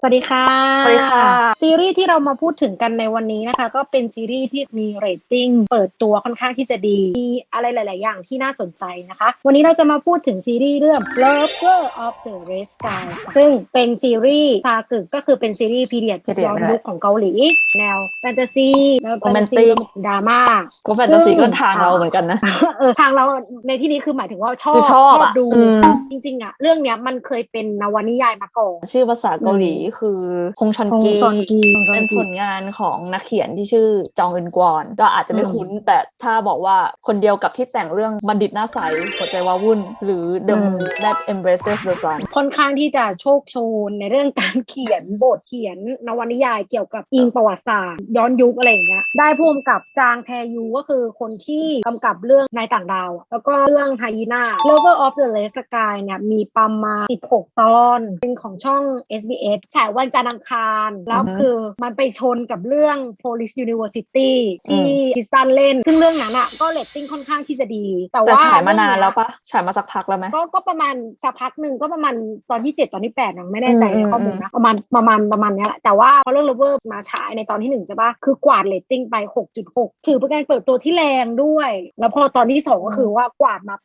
สวัสดีค่ะ สวัสดีค่ะ ซีรีส์ที่เรามาพูดถึงกันในวันนี้นะคะ ก็เป็นซีรีส์ที่มีเรตติ้งเปิดตัวค่อนข้างที่จะดี มีอะไรหลาย ๆ อย่างที่น่าสนใจนะคะ วันนี้เราจะมาพูดถึงซีรีส์เรื่อง Lover of the Red Sky ค่ะซึ่งเป็นซีรีส์ซากึกก็คือเป็นซีรีส์พีเรียด Period ย้อนยุคของเกาหลี แนวแฟนตาซีแล้วแฟนตาซี Romantic ดราม่าก็แฟนตาซีก็ทางเราเหมือนกันนะเออทางเราในที่นี้คือหมายถึงว่าชอบคือชอบอะดูอืมจริง ๆ อะ เรื่องเนี้ยมันเคยเป็นนวนิยายมาก่อนชื่อภาษาเกาหลีคือคงชอนคงกีซอนกีคงซอนกีเป็นผลงานของนักเขียนที่ชื่อจองอึนกวอน ก็อาจจะไม่อืมคุ้น แต่ถ้าบอกว่าคนเดียวกับที่แต่งเรื่องบัณฑิตหน้าใสหัวใจว้าวุ่น หรือ The อืม Moon That Embraces the Sun ค่อนข้างที่จะโชคโชนในเรื่องการเขียนบทเขียนนวนิยายเกี่ยวกับอิงประวัติศาสตร์ย้อนยุคอะไรอย่างเงี้ยได้พ่วงกับจางแทยูก็คือคนที่กำกับเรื่องนายต่างดาวอะแล้วก็เรื่องไฮยีน่า Lover of the Red Sky เนี่ยมีประมาณ 16 ตอน เป็นของช่อง SBS ฉายวันจันทร์อังคาร แล้วอือฮึคือมันไปชนกับเรื่อง Police University ที่อืมคริสตันเล่น ซึ่งเรื่องนั้นอะก็เรตติ้งค่อนข้างที่จะดี แต่แต่ว่าฉายมานานเรื่องเนี้ยแล้วปะฉายมาสักพักแล้วไหมก็ก็ประมาณสักพักหนึ่งก็ประมาณตอนที่เจ็ดตอนที่แปดนะไม่แน่ใจอืมในข้อมูลนะประมาณประมาณประมาณเนี้ยแหละแต่ว่าพอเรื่อง Lover มาฉายในตอนที่หนึ่งใช่ปะคือกวาดเรตติ้งไป 6.6 ถือเป็นการเปิดตัวที่แรงด้วย แล้วพอตอนที่สองก็คือว่ากวาดมา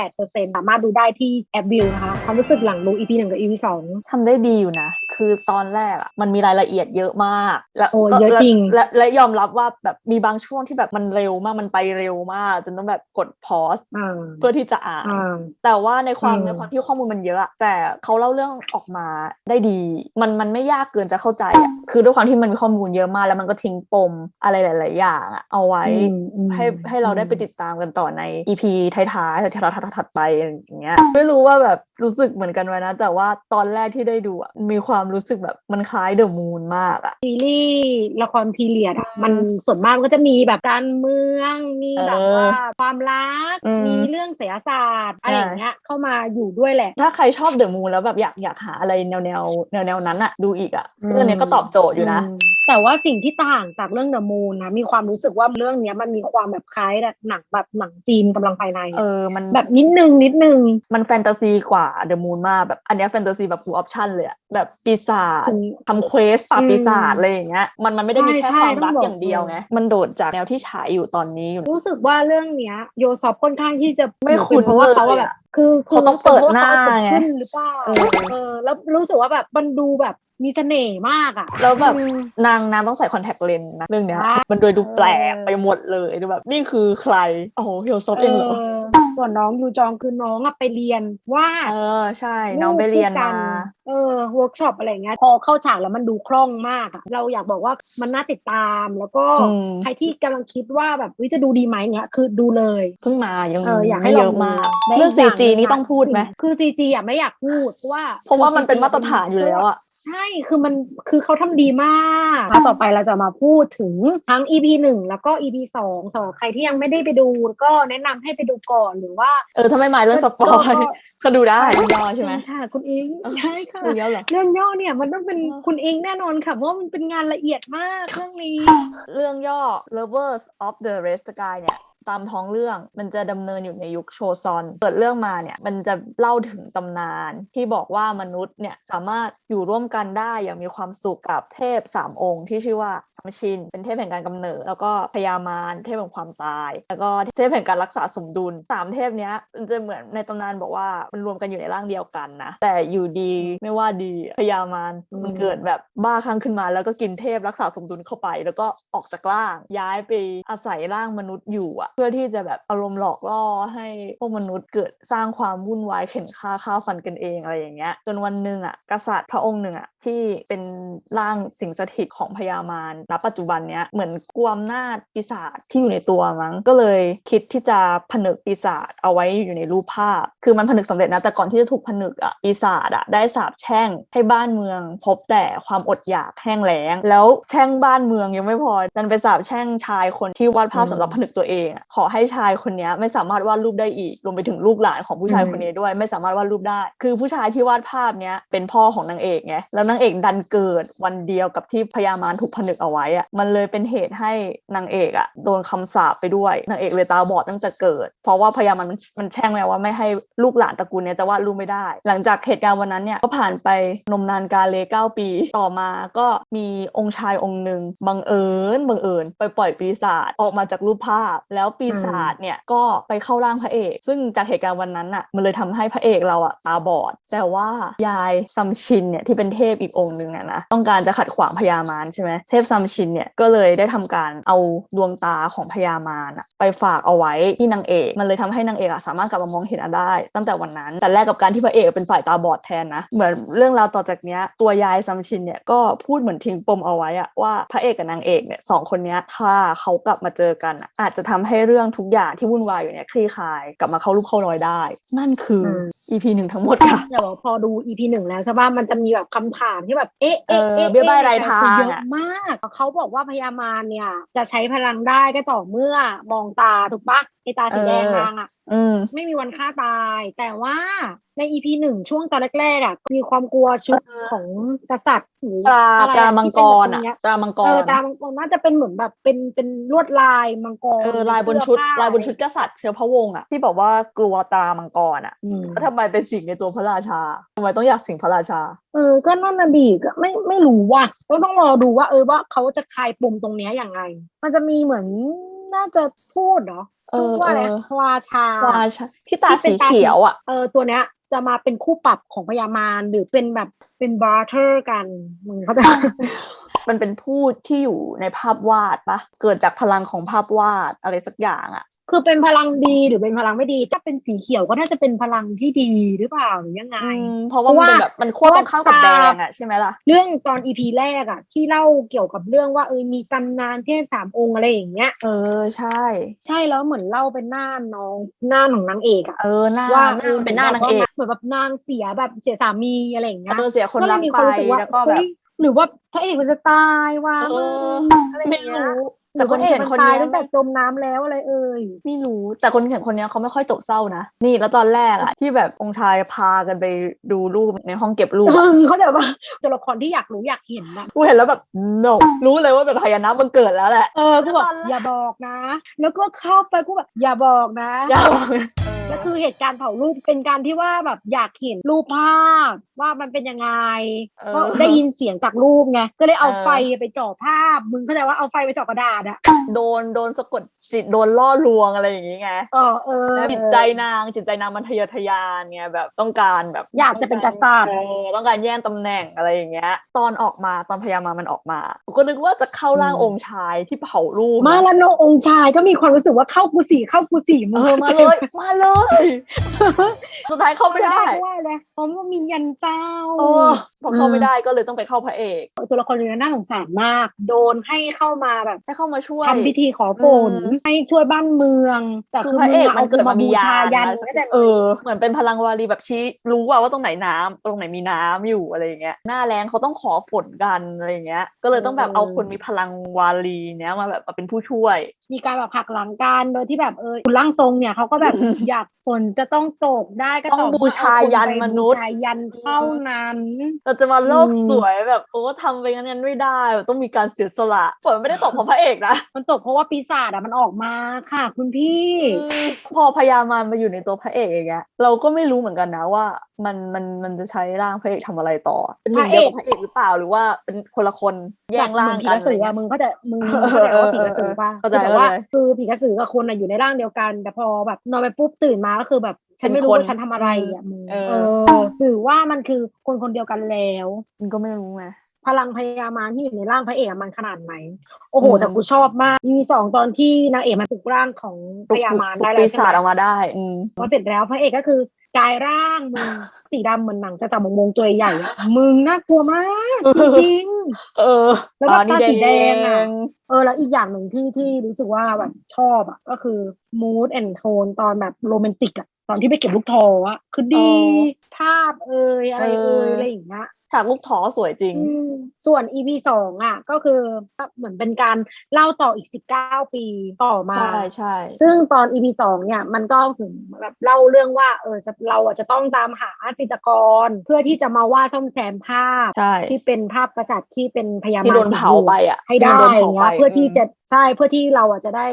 8.8%สามารถดูได้ที่แอปวิวนะคะความรู้สึกหลังดู EP หนึ่งกับ EP สองทำได้ดีอยู่นะคือตอนแรกอะมันมีรายละเอียดเยอะมาก และโอ้และเยอะจริงและและและยอมรับว่าแบบมีบางช่วงที่แบบมันเร็วมากมันไปเร็วมาก จนต้องแบบกดพอสอ่าเพื่อที่จะอ่านอ่าแต่ว่าในความอืมในความที่ข้อมูลมันเยอะอะ แต่เขาเล่าเรื่องออกมาได้ดี มันมันไม่ยากเกินจะเข้าใจอะคือด้วยความที่มันมีข้อมูลเยอะมากแล้วมันก็ทิ้งปมอะไรหลาย ๆ อย่างอะเอาไว้อืมอืมให้ให้เราได้ไปติดตามกันต่อใน EP ท้ายๆที่เราถัดๆไปอย่างเงี้ยไม่รู้ว่าแบบรู้สึกเหมือนกันไหมนะ แต่ว่าตอนแรกที่ได้ดูอะมีความรู้สึกแบบมันคล้ายเดอะมูนมากอะซีรีส์ละครพีเรียดอะอืมมันส่วนมากก็จะมีแบบการเมืองมีแบบเออว่าความรักอืมมีเรื่องเสียศาสตร์อะไรใช่อย่างเงี้ยเข้ามาอยู่ด้วยแหละ ถ้าใครชอบเดอะมูนแล้วแบบอยากอยากหาอะไรแนวแนวแนวแนวๆนั้นอะดูอีกอะอืมเรื่องเนี้ยก็ตอบโจทย์อยู่นะม แต่ว่าสิ่งที่ต่างจากเรื่อง The Moon นะมีความรู้สึกว่าเรื่องเนี้ยมันมีความแบบคล้ายแบบหนังแบบหนังจีนกำลังภายในอะเออมันแบบนิดนึงนิดนึง มันแฟนตาซีกว่าเดอะมูนมากแบบอันเนี้ยแฟนตาซีแบบ full option เลยอะแบบปีศาจถึงทำเควสปราบอืมปีศาจอะไรอย่างเงี้ยมันมันไม่ได้มีแค่ใช่ความใช่รักต้องบอกอย่างเดียวไงมันโดดจากแนวที่ฉายอยู่ตอนนี้อยู่รู้สึกว่าเรื่องเนี้ยโยซอฟค่อนข้างที่จะไม่คุ้นเพราะว่าเขาอะเลยแบอะบ คือคืเขาต้องเปิดหน้าพระว่เขไงเอขึ้นหรือเปล่าเออเออแล้วรู้สึกว่าแบบมันดูแบบมีเสน่ห์มากอะแล้วแบบอืมนางนางต้องใส่คอนแทคเลนส์นะเรื่องเนี้ยใช่มันโดยดูแปลกเออไปหมดเลยดูแบบ นี่คือใคร โอ้โหเฮียวซอฟเองเหรอเออ ส่วนน้องยูจองคือน้องอะไปเรียนวาดเออใช่ น้องไปเรียนคู่กัมาเออเวิร์กช็อปอะไรเงี้ยพอเข้าฉากแล้วมันดูคล่องมากอะเราอยากบอกว่ามันน่าติดตามแล้วก็อืมใครที่กำลังคิดว่าแบบวิจะดูดีไหมเนี้ยคือดูเลยเพิ่งมายังเอออยากให้ไม่ลเยองอะมากดูและเรื่องกย่า CG หงนี่อะต้องพูดไหมคือ CG อะไม่อยากพูดเพราะว่า เพราะว่ามันคือเป็น CG มาตรฐานอยู่แล้วอะ ใช่คือมันคือเขาทำดีมากแล้วต่อไปเราจะมาพูดถึงทั้ง EP หนึ่งแล้วก็ EP สองสำหรับใครที่ยังไม่ได้ไปดูก็แนะนำให้ไปดูก่อนหรือว่า เออถ้าไม่หมายเรื่องสปอยก็ก็ดูได้ย่อใช่ไหมค่ะ คุณอิงใช่ค่ะดูเยอะเหรอเรื่องย่อเนี่ยมันต้องเป็นเออคุณอิงแน่นอนค่ะเพราะว่ามันเป็นงานละเอียดมากเรื่องนี้ เรื่องย่อ Lovers of the Red Sky เนี่ย ตามท้องเรื่องมันจะดำเนินอยู่ในยุคโชซอนเปิดเรื่องมาเนี่ยมันจะเล่าถึงตำนานที่บอกว่ามนุษย์เนี่ยสามารถอยู่ร่วมกันได้อย่างมีความสุขกับเทพสามองค์ ที่ชื่อว่าสัมชิน เป็นเทพแห่งการกำเนิด แล้วก็พยามารเทพแห่งความตาย แล้วก็เทพแห่งการรักษาสมดุลสามเทพเนี้ยมันจะเหมือนในตำนานบอกว่ามันรวมกันอยู่ในร่างเดียวกันนะแต่อยู่ดีไม่ว่าดีพยามารมันเกิดแบบบ้าคลั่งขึ้นมา แล้วก็กินเทพรักษาสมดุลเข้าไป แล้วก็ออกจากร่างย้ายไปอาศัยร่างมนุษย์อยู่อะเพื่อที่จะแบบอารมณ์หลอกล่อให้พวกมนุษย์เกิดสร้างความวุ่นวายเข็นฆ่าข้าวฟันกันเองอะไรอย่างเงี้ยจนวันหนึ่งอะกษัตริย์พระองค์หนึ่งอะที่เป็นร่างสิงสถิตของพญามารณปัจจุบันเนี้ยเหมือนกวอำนาจปีศาจที่อยู่ในตัวมั้งก็เลยคิดที่จะผนึกปีศาจเอาไว้อยู่ในรูปภาพ คือมันผนึกสำเร็จนะแต่ก่อนที่จะถูกผนึกอะปีศาจอะได้สาบแช่งให้บ้านเมือง พบแต่ความอดอยากแห้งแล้ง แล้วแช่งบ้านเมืองยังไม่พอดันไปสาบแช่งชายคนที่วาดภาพอืมสำหรับผนึกตัวเองอะขอให้ชายคนเนี้ยไม่สามารถวาดรูปได้อีกรวมไปถึงลูกหลานของผู้ชายอืมคนนี้ด้วย ไม่สามารถวาดรูปได้ คือผู้ชายที่วาดภาพเนี้ยเป็นพ่อของนางเอกไงแล้วนางเอกดันเกิดวันเดียวกับที่พญามารถูกผนึกเอาไว้อะมันเลยเป็นเหตุให้นางเอกอะโดนคำสาปไปด้วยนางเอกเลยตาบอดตั้งแต่เกิด เพราะว่าพญามารมันมันแช่งแล้วว่าไม่ให้ลูกหลานตระกูลเนี้ยจะวาดรูปไม่ได้ หลังจากเหตุการณ์วันนั้นเนี่ยก็ผ่านไปนมนานกาเลเก้าปี ต่อมาก็มีองค์ชายองค์หนึ่งบังเอิญบังเอิญไปปล่อยปีศาจออกมาจากรูปภาพแล้วปีศาจเนี่ยก็ไปเข้าร่างพระเอก ซึ่งจากเหตุการณ์วันนั้นอะมันเลยทำให้พระเอกเราอะตาบอด แต่ว่ายายซัมชินเนี่ยที่เป็นเทพอีกองค์หนึ่งอะนะต้องการจะขัดขวางพญามารใช่ไหมเทพซัมชินเนี่ยก็เลยได้ทำการเอาดวงตาของพญามารอะไปฝากเอาไว้ที่นางเอก มันเลยทำให้นางเอกอะสามารถกลับมามองเห็นอะได้ ตั้งแต่วันนั้น แต่แรกกับการที่พระเอกเป็นฝ่ายตาบอดแทนนะเหมือนเรื่องราวต่อจากเนี้ยตัวยายซัมชินเนี่ยก็พูดเหมือนทิ้งปมเอาไว้อะว่าพระเอกกับนางเอกเนี่ยสองคนเนี้ยถ้าเขากลับมาเจอกันอะอาจจะทำให้เรื่องทุกอย่างที่วุ่นวายอยู่เนี่ยคลี่คลายกลับมาเข้ารูปเข้ารอยได้ นั่นคืออม EP หนึ่งทั้งหมดค่ะแต่ว่าพอดู EP หนึ่งแล้วใช่ป่ะมันจะมีแบบคำถามที่แบบเอ๊ะเอ๊ะเออเอ๊ะเบี้ยบ้ายรายทางคือเยอะอะมากเขาบอกว่าพญามารเนี่ย จะใช้พลังได้ก็ต่อเมื่อมองตาถูกปะไอตาสีแดงนางอะอืมไม่มีวันฆ่าตาย แต่ว่าใน EP หนึ่งช่วงตอนแรกๆอะมีความกลัวชุดเออของกษัตริย์หรือตราอะไรตราอะมังที่กเป็นรแบบตงอะเนี้ยตรามังกเออรตรามังกรน่าจะเป็นเหมือนแบบเป็นเป็นลวดลายมังกรเออลายบนชุดเสื้อผ้ลายบนชุดกษัตริย์เชื้อพระวงศ์อะที่บอกว่ากลัวตรามังกรอะอืมแล้วทำไมเป็นสิ่งในตัวพระราชาทำไมต้องอยากสิงพระราชา เออ ก็นั่นน่ะดีก็ไม่ไม่รู้ว่ะก็ต้องรอดูว่า เออว่าเขาจะคลายปมตรงเนี้ยอย่างไง มันจะมีเหมือนน่าจะพูดเนาะเออชื่อว่าอะไรเออราชาราชาที่ตาที่เป็สีนตาสีเขียวอะเออตัวเนี้ยจะมาเป็นคู่ปรับของพญามารหรือเป็นแบบเป็นบราเธอร์กันมึงเขาใจ มันเป็นพูดที่อยู่ในภาพวาดปะเกิดจากพลังของภาพวาดอะไรสักอย่างอะคือเป็นพลังดีหรือเป็นพลังไม่ดี ถ้าเป็นสีเขียวก็น่าจะเป็นพลังที่ดีหรือเปล่าหรือยังไงอืมเพราะว่ามันเป็นแบบมันขั้วตรงข้ามกับแดงอะใช่ไหมล่ะเรื่องตอนอีพีแรกอะที่เล่าเกี่ยวกับเรื่องว่าเออมีตำนานเทพสามองค์อะไรอย่างเงี้ย เออใช่ ใช่แล้วเหมือนเล่าเป็นหน้าน้องหน้าของนางเอกอะเออหน้าว่าหน้ามันเป็นหน้านางเอกเหมือนแบบนางเสียแบบเสียสามีอะไรอย่างเงี้ยเออเสียคนรักเลยมีไปวามรู้สึว่าแล้วก็แบบเฮ้ย หรือว่าพระเอกมันจะตายว่ะเอออะไรอย่างไม่เงี้ยรู้ หแต่รือคพนระเอกเขียนมันคนตายเนี้ยตั้งแต่จมน้ำแล้วอะไรเอ่ยไม่รู้ แต่คนเขียนคนเนี้ยเขาไม่ค่อยตกเศร้านะ นี่แล้วตอนแรกอะที่แบบองค์ชายพากันไปดูรูปในห้องเก็บรูปเออะอเขาแบบว่าตัวละครที่อยากรู้อยากเห็นนะกูเห็นแล้วแบบ no รู้เลยว่าแบบพญานาคมันเกิดแล้วแหละ เออกูบอกแล้วตอนแรก อย่าบอกนะ แล้วก็เข้าไปกูแบบอย่าบอกนะ ยาว แล้วคือเหตุการณ์เผารูปเป็นการที่ว่าแบบอยากเห็นรูปภาพว่ามันเป็นยังไงเออก็ได้ยินเสียงจากรูปไงก็เลยเอาเออไฟไปจ่อภาพ มึงเข้าใจว่าเอาไฟไปจ่อกระดาษอะโดนโดนสะกดจิตโดนล่อลวงอะไรอย่างงี้ไงเออเออแล้วจิตใจนางจิตใจนางมันทะเยอทะยานไงแบบต้องการแบบ อยากจะเป็นกษัตริย์เออต้องการแย่งตำแหน่งอะไรอย่างเงี้ย ตอนออกมาตอนพญามามันออกมากูก็นึกว่าจะเข้าร่างองค์ชายที่เผารูปมาแล้วโนองค์ชายก็มีความรู้สึกว่าเข้ากูสี่เข้ากูสี่มึเองอมาเลยมาเลยสุดท้ายเข้าไม่ได้เพราะว่าอะไรเพราะว่ามียันเจ้าเออ พอเข้าไม่ได้ก็เลยต้องไปเข้าพระเอกตัวละครนี้น่าสงสารมาก โดนให้เข้ามาแบบให้เข้ามาช่วยทำพิธีขอฝนอืมให้ช่วยบ้านเมือง แต่คืคืออพระเอกงะมันเกิดมามีบูยาชานยันอะไรสักก็จะเออ เหมือนเป็นพลังวารีแบบชี้รู้ว่าว่าตรงไหนน้ำตรงไหนมีน้ำอยู่อะไรอย่างเงี้ยหน้าแรงเขาต้องขอฝนกันอะไรอย่างเงี้ย ก็เลยต้องแบบเอาคนมีพลังวารีเนี้ยมาแบบมาเป็นผู้ช่วย มีการแบบหักหลังกันโดยที่แบบเออคุณร่างทรงเนี่ยเขาก็แบบอยาก ฝนจะต้องตกได้ก็ต้องเมื่บูชายันเอคไปมนุษย์บูชายันเท่านั้น เราจะมาโลกอืมสวยแบบโอ้ทำไปงั้นไม่ได้แบบต้องมีการเสียสละฝนไม่ได้ตกเพราะพระเอกนะมันตกเพราะว่าปีศาจอะมันออกมาค่ะ คุณพี่ พอพญามารมาอยู่ในตัวพระเอกอย่างเงี้ยเราก็ไม่รู้เหมือนกันนะว่า มันมันมันจะใช้ร่างพระเอกทำอะไรต่อเป็นหนึ่งเดียวกับพระเอกหรือเปล่าหรือว่าเป็นคนละคนแย่งร่างผีกักนระสืออะไรอะเงี้ยมึงก็จะมึงมึงเข้าใจว่าผีกระสือป่ะเข้าใจคือแบบว่าเข้าใจคือผีกระสือกับคนอะอยู่ในร่างเดียวกัน แต่พอแบบนอนไปปุ๊บตื่นมาก็คือแบบฉันไม่รู้เป็นคนว่าฉันทำอะไรอะมึงเออเออหรือว่ามันคือคนคนเดียวกันแล้วมันก็ไม่รู้ไงพลังพยามารที่อยู่ในร่างพระเอกอะมันขนาดไหน โอ้โหอืมแต่กูชอบมาก มีสองตอนที่นางเอกมันปลุกร่างของพยามารได้ปีแล้วใช่ศาจไหอมอกมาได้อืมพอเสร็จแล้วพระเอกก็คือ กลายร่างมึงสีดำเหมือนหนังจะจับมงมงตัวใหญ่อะมึงน่ากลัวมากจริงเออ แล้วก็อ๋อนี่ตาสีแดงอะงๆเออแล้วอีกอย่างหนึ่งที่ที่รู้สึกว่าแบบชอบอะก็คือ mood and tone ตอนแบบโรแมนติกอะ ตอนที่ไปเก็บลูกทออะคือดีอ๋อภาพเอ่ยอะไรเอเอ่อยอะไรอย่างเงี้ยฉากลูกท้อสวยจริงอืมส่วน EP สองอะ ก็คือเหมือนเป็นการเล่าต่ออีกสิบเก้าปีต่อมา ใช่ใช่ ซึ่งตอน EP สองเนี่ย มันก็ถึงแบบเล่าเรื่องว่า เออเราอะจะต้องตามหาจิตรกร เพื่อที่จะมาวาดซ่อมแซมภาพใช่ที่เป็นภาพกษัตริย์ที่เป็นพญาที่มาโดนเผาไปอะให้ได้ที่โดนอเผาย่างไปเงี้ยเพื่อที่จะใช่เพื่อที่เราอะจะได้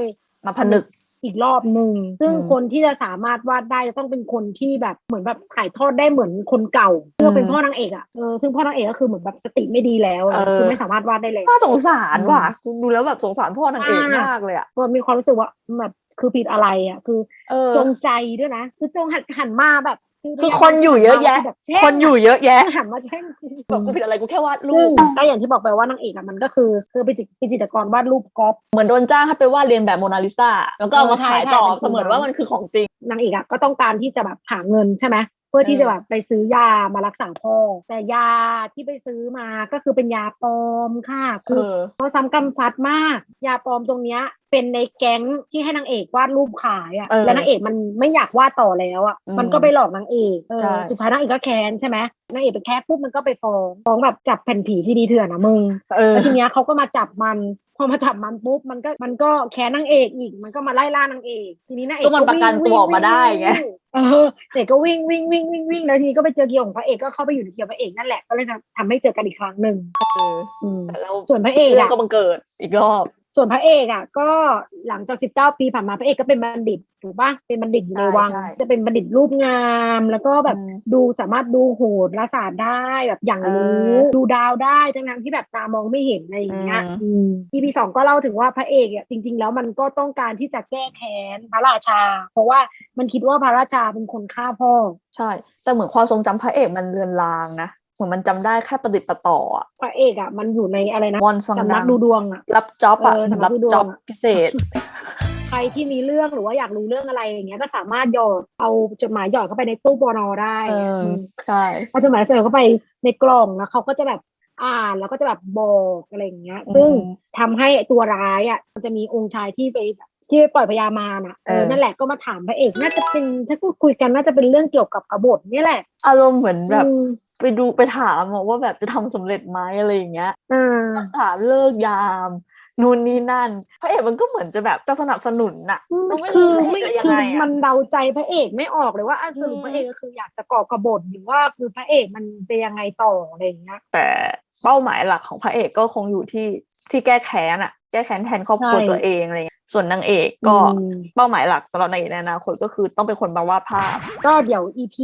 มาผนึก อีกรอบหนึ่งซึ่งอืมคนที่จะสามารถวาดได้จะต้องเป็นคนที่แบบเหมือนแบบถ่ายทอดได้เหมือนคนเก่าเพื่อเป็นอืมพ่อนางเอกอะเออซึ่งพ่อนางเอกก็คือเหมือนแบบสติไม่ดีแล้วอะเออคือไม่สามารถวาดได้เลยน่าสงสารอืมว่ะกูดูแล้วแบบสงสารพ่อนางเอกอ่ามมากเลยอะก็มีความรู้สึกว่าแบบคือผิดอะไรอะคือเออจงใจด้วยนะ คือจงหันหันมาแบบ คือคนอยู่เยอะแยะแบบแช่งคนอยู่เยอะแยะหันมาแช่งแบบกูผิดอะไรกูแค่วาดรูซึ่งป ก็อย่างที่บอกไปว่านางเอกอะมันก็คือคือเป็นจิตเป็นจิตรกรวาดรูปก๊อปเหมือนโดนจ้างให้ไปวาดเรียนแบบโมนาลิซาแล้วก็เอามาเออใช่ขายต่อใช่เป็นเสมือนว่ามันคือของจริง นางเอกอะก็ต้องการที่จะแบบหาเงินใช่ไหมเพื่อที่เออจะแบบไปซื้อยามารักษาพ่อ แต่ยาที่ไปซื้อมาก็คือเป็นยาปลอมค่ะเอคืออ เขาซ้ำกำซัดมาก ยาปลอมตรงเนี้ย เป็นในแก๊งที่ให้นางเอกวาดรูปขายอะเออแล้วนางเอกมันไม่อยากวาดต่อแล้วอะอืมมันก็ไปหลอกนางเอกเออใช่ สุดท้ายนางเอกก็แค้นใช่ไหมนางเอกไปแค้นปุ๊บมันก็ไปฟ้องฟ้องแบบจับแผ่นผีที่ดีเถื่อนนะมึง เออ แล้วทีเนี้ยเขาก็มาจับมัน พอมาจับมันปุ๊บมันก็มันก็แค้นนางเอกอีก มันก็มาไล่ล่านางเอกทีนี้นางเอกก็มันประกันตัวออกมาได้ไง วิ่เออเด็กก็วิ่งวิ่งวิ่งวิ่งวิ่งแล้วทีนี้ก็ไปเจอเกียวของพระเอกก็เข้าไปอยู่ในเกียวพระเอกนั่นแหละก็เลยทำให้เจอกันอีกครั้งหนึ่งเอออืมแต่แล้วส่วนพระเอกเรื่องอะก็บังเกิดอีกรอบ ส่วนพระเอกอะก็หลังจาก19ปีผ่านมาพระเอกก็เป็นบัณฑิตถูกปะเป็นบัณฑิตอยู่ในใช่วังใช่จะเป็นบัณฑิตรูปงาม แล้วก็แบบอืมดูสามารถดูโหราศาสตร์ได้แบบอย่างรู้เออดูดาวได้ทั้งๆที่แบบตามองไม่เห็นอะไรอย่างเงี้ยอืมอืม EP สองก็เล่าถึงว่าพระเอกอะจริง ๆ แล้วมันก็ต้องการที่จะแก้แค้นพระราชา เพราะว่ามันคิดว่าพระราชาเป็นคนฆ่าพ่อ ใช่ แต่เหมือนความทรงจำพระเอกมันเลือนลางนะ เหมือนมันจำได้แค่ประดิษฐ์ประต่ออะพระเอกอะ มันอยู่ในอะไรนะมอนซังสำดันักงดูดวงอะรับจ็อบอะเออสำนัรักบดูดวงจ็อบอะพิเศษ ใครที่มีเรื่องหรือว่าอยากรู้เรื่องอะไรอย่างเงี้ยก็สามารถหยอดเอาจดหมายหยอดเข้าไปในตู้ปอนอได้เออมใช่เอาจดหมายเสิร์ฟเข้าไปในกล่องแล้วเขาก็จะแบบอ่านแล้วก็จะแบบบอกอะไรอย่างเงี้ย ซึ่งอืมทำให้ตัวร้ายอะมันจะมีองค์ชายที่ไปแบบที่ไปปล่อยพญามารอะเออเออนั่นแหละก็มาถามพระเอกน่าจะเป็นถ้าพูดคุยกันน่าจะเป็นเรื่องเกี่ยวกับกบฏนี่แหละ อารมณ์เหมือนแบบอืม ไปดูไปถามอะว่าแบบจะทำสำเร็จไหมอะไรอย่างเงี้ยอ่าถามเลิกยามนู่นนี่นั่น พระเอกมันก็เหมือนจะแบบจะสนับสนุนน่ะเราไม่คืรู้อพระเอกไม่จะยังคือไงอะมันเดาใจพระเอกไม่ออกเลยว่าอะสรุปอืมพระเอกก็คืออยากจะก่อกบฏหรือว่าคือพระเอกมันจะยังไงต่ออะไรอย่างเงี้ยแต่เป้าหมายหลักของพระเอกก็คงอยู่ที่ ที่แก้แค้นอะแก้แค้นแทนครอบครัวใช่ตัวเองอะไรเงี้ยส่วนนางเอกก็อืมเป้าหมายหลักสำหรับนางเอกในอนาคตก็คือต้องเป็นคนมาวาดภาพ ก็เดี๋ยว EP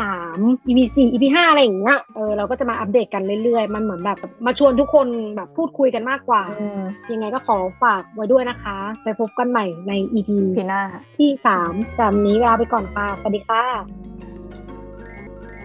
สาม EP สี่ EP ห้าอะไรอย่างเงี้ยเออเราก็จะมาอัปเดตกันเรื่อยๆ มันเหมือนแบบมาชวนทุกคนแบบพูดคุยกันมากกว่าอืมยังไงก็ขอฝากไว้ด้วยนะคะ ไปพบกันใหม่ใน EP พีหน้าที่สามสามนี้เวลาไปก่อนค่ะ สวัสดีค่ะ